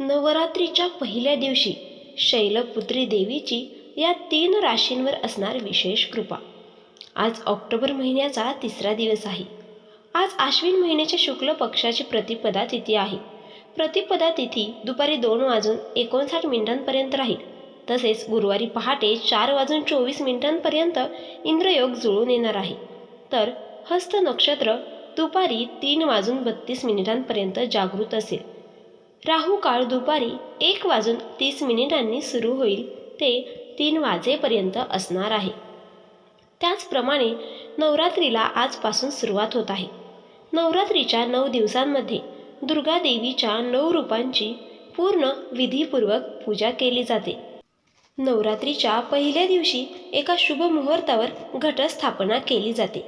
नवरात्रीच्या पहिल्या दिवशी शैलपुत्री देवीची या तीन राशींवर असणार विशेष कृपा. आज ऑक्टोबर महिन्याचा तिसरा दिवस आहे. आज आश्विन महिन्याच्या शुक्ल पक्षाची प्रतिपदा तिथी आहे. प्रतिपदा तिथी दुपारी दोन वाजून एकोणसाठ मिनिटांपर्यंत राहील. तसेच गुरुवारी पहाटे चार वाजून चोवीस मिनिटांपर्यंत इंद्रयोग जुळून येणार आहे. तर हस्त नक्षत्र दुपारी तीन वाजून बत्तीस मिनिटांपर्यंत जागृत असेल. राहू काळ दुपारी एक वाजून तीस मिनिटांनी सुरू होईल. ते तीन वाजेपर्यंत असणार आहे. त्याचप्रमाणे नवरात्रीला आजपासून सुरुवात होत आहे. नवरात्रीच्या नऊ दिवसांमध्ये दुर्गा देवीच्या नऊ रूपांची पूर्ण विधीपूर्वक पूजा केली जाते. नवरात्रीच्या पहिल्या दिवशी एका शुभ मुहूर्तावर घटस्थापना केली जाते.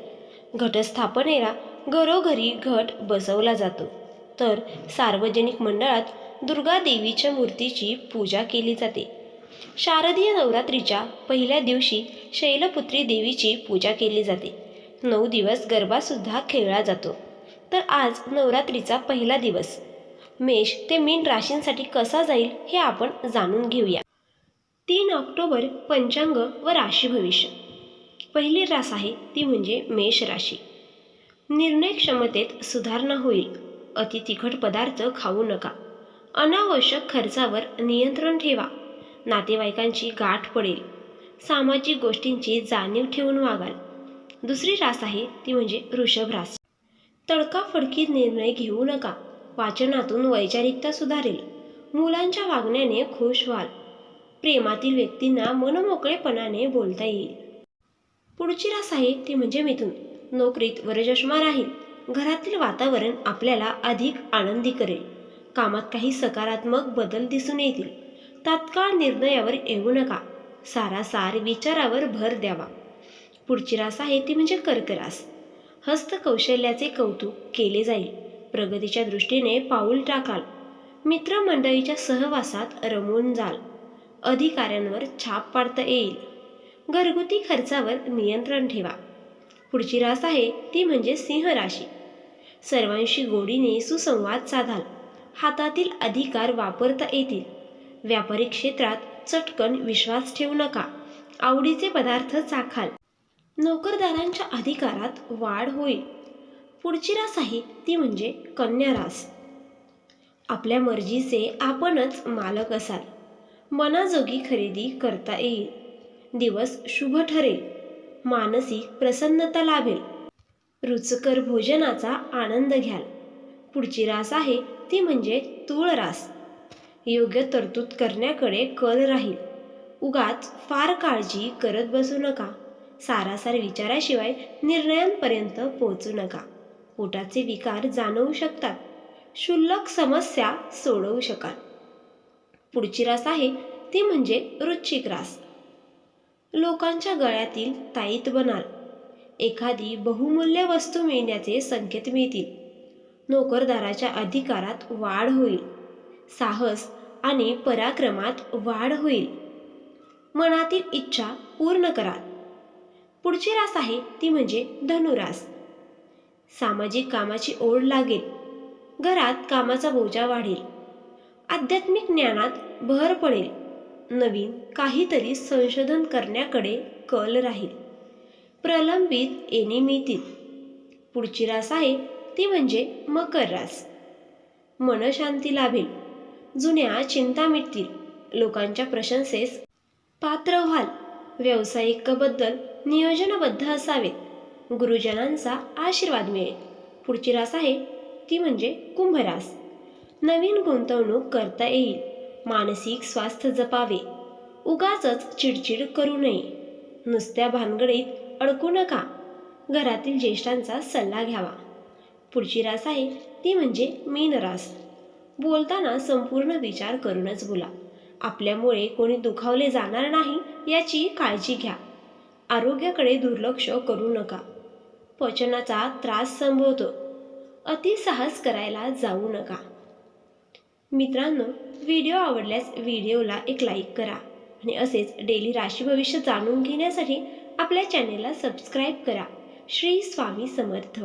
घटस्थापनेला घरोघरी घट बसवला जातो. तर सार्वजनिक मंडळात दुर्गा देवीच्या मूर्तीची पूजा केली जाते. शारदीय नवरात्रीच्या पहिल्या दिवशी शैलपुत्री देवीची पूजा केली जाते. नऊ दिवस गरबासुद्धा खेळला जातो. तर आज नवरात्रीचा पहिला दिवस. मेष ते मीन राशींसाठी कसा जाईल हे आपण जाणून घेऊया. तीन ऑक्टोबर पंचांग व राशी भविष्य. पहिली रास आहे ती म्हणजे मेष राशी. निर्णय क्षमतेत सुधारणा होईल. अति तिखट पदार्थ खाऊ नका. अनावश्यक खर्चावर नियंत्रण ठेवा. नातेवाईकांची गाठ पडेल. सामाजिक गोष्टींची जाणीव ठेवून वागाल. दुसरी रास आहे ती म्हणजे वृषभ रास. तडकाफडकी निर्णय घेऊ नका. वाचनातून वैचारिकता सुधारेल. मुलांच्या वागण्याने खुश व्हाल. प्रेमातील व्यक्तींना मनमोकळेपणाने बोलता येईल. पुढची रास आहे ती म्हणजे मिथून. नोकरीत वरचष्मा राहील. घरातील वातावरण आपल्याला अधिक आनंदी करेल. कामात काही सकारात्मक बदल दिसून येतील. तात्काळ निर्णयावर येऊ नका. सारासार विचारावर भर द्यावा. पुढची रास आहे ती म्हणजे कर्करास हस्तकौशल्याचे कौतुक केले जाईल. प्रगतीच्या दृष्टीने पाऊल टाकाल. मित्रमंडळीच्या सहवासात रमून जाल. अधिकाऱ्यांवर छाप पाडता येईल. घरगुती खर्चावर नियंत्रण ठेवा. पुढची रास आहे ती म्हणजे सिंह राशी. सर्वांशी गोडीने सुसंवाद साधाल. हातातील अधिकार वापरता येतील. व्यापारी क्षेत्रात चटकन विश्वास ठेवू नका. आवडीचे पदार्थ चाखाल. नोकरदारांच्या अधिकारात वाढ होईल. पुढची रास आहे ती म्हणजे कन्या रास. आपल्या मर्जीचे आपणच मालक असाल. मनाजोगी खरेदी करता येईल. दिवस शुभ ठरेल. मानसिक प्रसन्नता लाभेल. रुचकर भोजनाचा आनंद घ्याल. पुढची रास आहे ती म्हणजे तूळ रास. योग्य तरतूद करण्याकडे कल राहील. उगाच फार काळजी करत बसू नका. सारासार विचाराशिवाय निर्णयांपर्यंत पोहोचू नका. पोटाचे विकार जाणवू शकतात. क्षुल्लक समस्या सोडवू शकाल. पुढची रास आहे ती म्हणजे वृश्चिक रास. लोकांच्या गळ्यातील ताईत बनाल. एखादी बहुमूल्य वस्तू मिळण्याचे संकेत मिळतील. नोकरदाराच्या अधिकारात वाढ होईल. साहस आणि पराक्रमात वाढ होईल. मनातील इच्छा पूर्ण कराल. पुढची रास आहे ती म्हणजे धनुरास. सामाजिक कामाची ओढ लागेल. घरात कामाचा बोजा वाढेल. आध्यात्मिक ज्ञानात भर पडेल. नवीन काहीतरी संशोधन करण्याकडे कल राहील. प्रलंबित एनिमितील पुढची रास आहे ती म्हणजे मकर रास. मनशांती लाभेल. जुन्या चिंता मिटतील. लोकांच्या प्रशंसेस पात्र व्हाल. व्यावसायिकबद्दल नियोजनबद्ध असावेत. गुरुजनांचा आशीर्वाद मिळेल. पुढची रास आहे ती म्हणजे कुंभरास. नवीन गुंतवणूक करता येईल. मानसिक स्वास्थ्य जपावे. उगाचच चिडचिड करू नये. नुसत्या भानगडीत अडकू नका. घरातील ज्येष्ठांचा सल्ला घ्यावा. पुढची रास आहे ती म्हणजे मीन रास. बोलताना संपूर्ण विचार करूनच बोला. आपल्यामुळे कोणी दुखावले जाणार नाही याची काळजी घ्या. आरोग्याकडे दुर्लक्ष करू नका. पचनाचा त्रास संभवतो. अतिसाहस करायला जाऊ नका. मित्रांनो व्हिडिओ आवडल्यास व्हिडिओला एक लाईक करा आणि असेच डेली राशी भविष्य जाणून घेण्यासाठी आपल्या चॅनेलला सबस्क्राईब करा. श्री स्वामी समर्थ.